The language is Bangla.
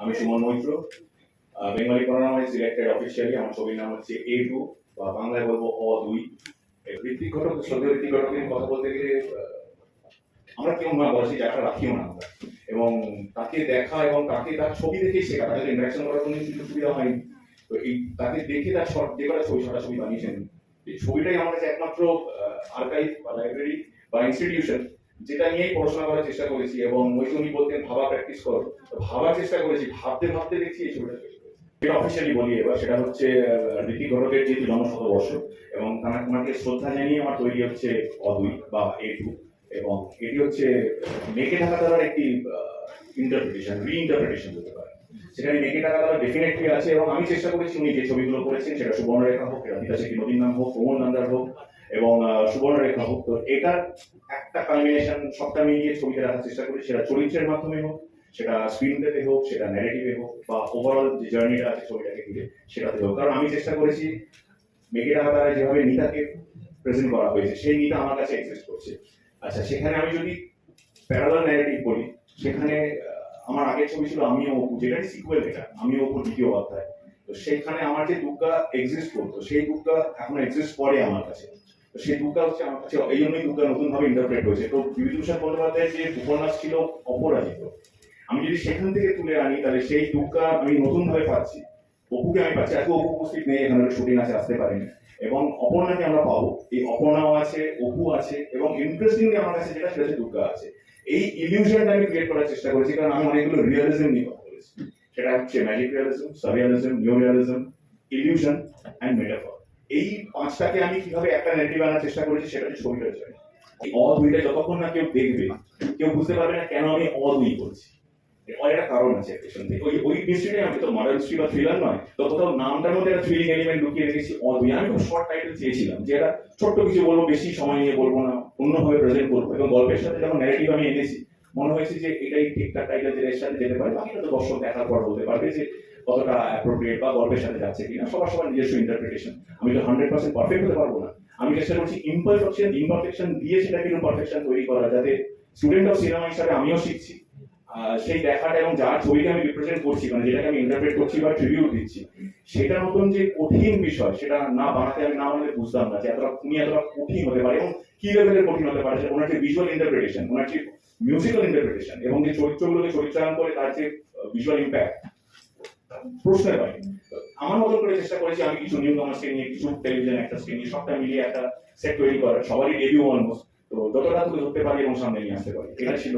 আমি Suman Maitra Bengali pronoun is selected officially আমার ছবির নাম হচ্ছে এ টু বা বাংলায় বলব অ দুই। ঋত্বিক ঘটক, সদ্য ঋত্বিক ঘটকের কথা বলতে গেলে আমরা কেউ না বয়সী জায়গাটা রাখিও না আমরা। এবং তাকে দেখা এবং তাকে তার ছবি দেখেই শেখা, তাকে ইন্টারাকশন করার কোনো কিন্তু সুবিধা হয়নি। তো এই তাকে দেখে তার শর্ট যে কটা ছবি ছটা ছবি বানিয়েছেন। এই ছবিটাই আমার কাছে একমাত্র আর্কাইভ বা লাইব্রেরি বা ইনস্টিটিউশন যেটা নিয়েই পড়াশোনা করার চেষ্টা করেছি এবং ওই যে উনি বলতেন, ভাবা প্র্যাকটিস করো। ভাবার চেষ্টা করেছি, ভাবতে ভাবতে দেখছি এই ছবিটা যেটা অফিসিয়ালি বলি এবার, সেটা হচ্ছে ঋতিক ঘটকের যেহেতু জন্মশতবর্ষ এবং তার ওনাকে শ্রদ্ধা জানিয়ে আমার তৈরি হচ্ছে অদুই বা এ এবং এটি হচ্ছে মেকে ঢাকা দ্বারার একটি ইন্টারপ্রিটেশন রি ইন্টারপ্রিটেশন হতে পারে সেখানে মেকে টাকা দ্বারা ডেফিনেটলি আছে, এবং আমি চেষ্টা করেছি উনি যে ছবিগুলো করেছেন, সেটা সুবর্ণরেখা হোক, রাধিকা শেখী নদীর নাম হোক, প্রমোদ নান্দার হোক এবং সুবর্ণরেখা হোক তো এটার একটা কম্বিনেশন সবটা মিলিয়ে ছবিতে রাখার চেষ্টা করি, সেটা চরিত্রের মাধ্যমে হোক, সেটা স্ক্রিন প্লেতে হোক, সেটা ন্যারেটিভে হোক, বা ওভারঅল যে জার্নিটা আছে ছবিটাকে ঘিরে, সেটাতে হোক। কারণ আমি চেষ্টা করেছি টাকা দ্বারা যেভাবে নিতাকে প্রেজেন্ট করা হয়েছে, সেই নিতা আমার কাছে এক্সিস্ট করছে। আচ্ছা সেখানে আমি যদি প্যারালাল ন্যারেটিভ বলি, সেখানে আমার আগের ছবি ছিল আমিও অপু যেটাই সিকুয়েল এটা আমিও অপু দ্বিতীয় অধ্যায়। তো সেখানে আমার যে দুর্গা এক্সিস্ট করতো, সেই দুর্গা এখন এক্সিস্ট করে আমার কাছে। সেই দুর্গা হচ্ছে আমার কাছে, এই জন্যই দুর্গা নতুন ভাবে ইন্টারপ্রেট হয়েছে তো বিভূতিভূষণ বন্দ্যোপাধ্যায়ের যে উপন্যাস ছিল, অপরাজিত। আমি যদি সেখান থেকে তুলে আনি, তাহলে সেই দুর্গা আমি নতুন ভাবে পাচ্ছি। অপুকে আমি পাচ্ছি এত অপু উপস্থিত নেই, এখানে শুটিং আছে, আসতে পারেনি। এবং অপর্ণাকে আমরা পাবো। এই অপর্ণাও আছে, অপু আছে, এবং ইন্টারেস্টিংলি আমার কাছে যেটা, সেটা হচ্ছে দুর্গা আছে। এই ইলিউশনটা আমি ক্রিয়েট করার চেষ্টা করেছি, কারণ আমি অনেকগুলো রিয়েলিজম নিয়ে কথা বলেছি। সেটা হচ্ছে magic realism surrealism new realism illusion and metaphor এই পাঁচটাকে আমি কীভাবে একটা নেগেটিভ আনার চেষ্টা করেছি সেটা এই অ দুইটা যতক্ষণ না কেউ দেখবে, কেউ বুঝতে পারবে না কেন আমি অ দুই করছি। একটা কারণ আছে ওই ওই মিস্ট্রিটাই আমি তো মডার্ন হিস্ট্রি বা থ্রিলার নয়, তো কোথাও নামটার মধ্যে একটা থ্রিলিং এলিমেন্ট ঢুকিয়ে রেখেছি অদ্ভুত আমি খুব শর্ট টাইটেল চেয়েছিলাম, যে এটা ছোট্ট কিছু বলব, বেশি সময় নিয়ে বলব না, অন্যভাবে প্রেজেন্ট করব। এবং গল্পের সাথে যখন ন্যারেটিভ আমি এনেছি মনে হয়েছে যে এটাই ঠিকঠাক টাইটেল জেনারেশন যেতে পারে বাকিটা তো দর্শক দেখার পর বলতে পারবে যে কতটা অ্যাপ্রোপ্রিয়েট বা গল্পের সাথে যাচ্ছে কিনা। সবার সবার নিজস্ব ইন্টারপ্রিটেশন আমি তো হান্ড্রেড পার্সেন্ট পারফেক্ট হতে পারব না। আমি চেষ্টা করছি ইমপারফেকশন ইমপারফেকশন দিয়ে সেটাকে পারফেকশন তৈরি করা, যাতে স্টুডেন্ট অফ সিনেমা হিসাবে আমিও শিখছি। সেই দেখাটা এবং যার ছবিকে আমি রিপ্রেজেন্ট করছি মানে যেটাকে আমি ইন্টারপ্রেট করছি বা ট্রিবিউট দিচ্ছি সেটার মতন যে কঠিন বিষয়, সেটা না বানাতে আমি না বানালে বুঝতাম না যে এতটা উনি এতটা কঠিন হতে পারে এবং কি লেভেলের কঠিন হতে পারে, সেটা ওনার যে ভিজুয়াল ইন্টারপ্রিটেশন ওনার যে মিউজিক্যাল ইন্টারপ্রিটেশন এবং যে চরিত্রগুলোকে চরিত্রায়ন করে তার যে ভিজুয়াল ইম্প্যাক্ট প্রশ্নের বাইরে। আমার মতন করে চেষ্টা করেছি আমি কিছু নিউ কামার্সকে নিয়ে, কিছু টেলিভিশন অ্যাক্টার্সকে নিয়ে, সবটা মিলিয়ে একটা সেট তৈরি করার। সবারই ডেবিউ অলমোস্ট তো যতটা তুলে ধরতে পারি এবং সামনে নিয়ে আসতে পারি, এটা ছিল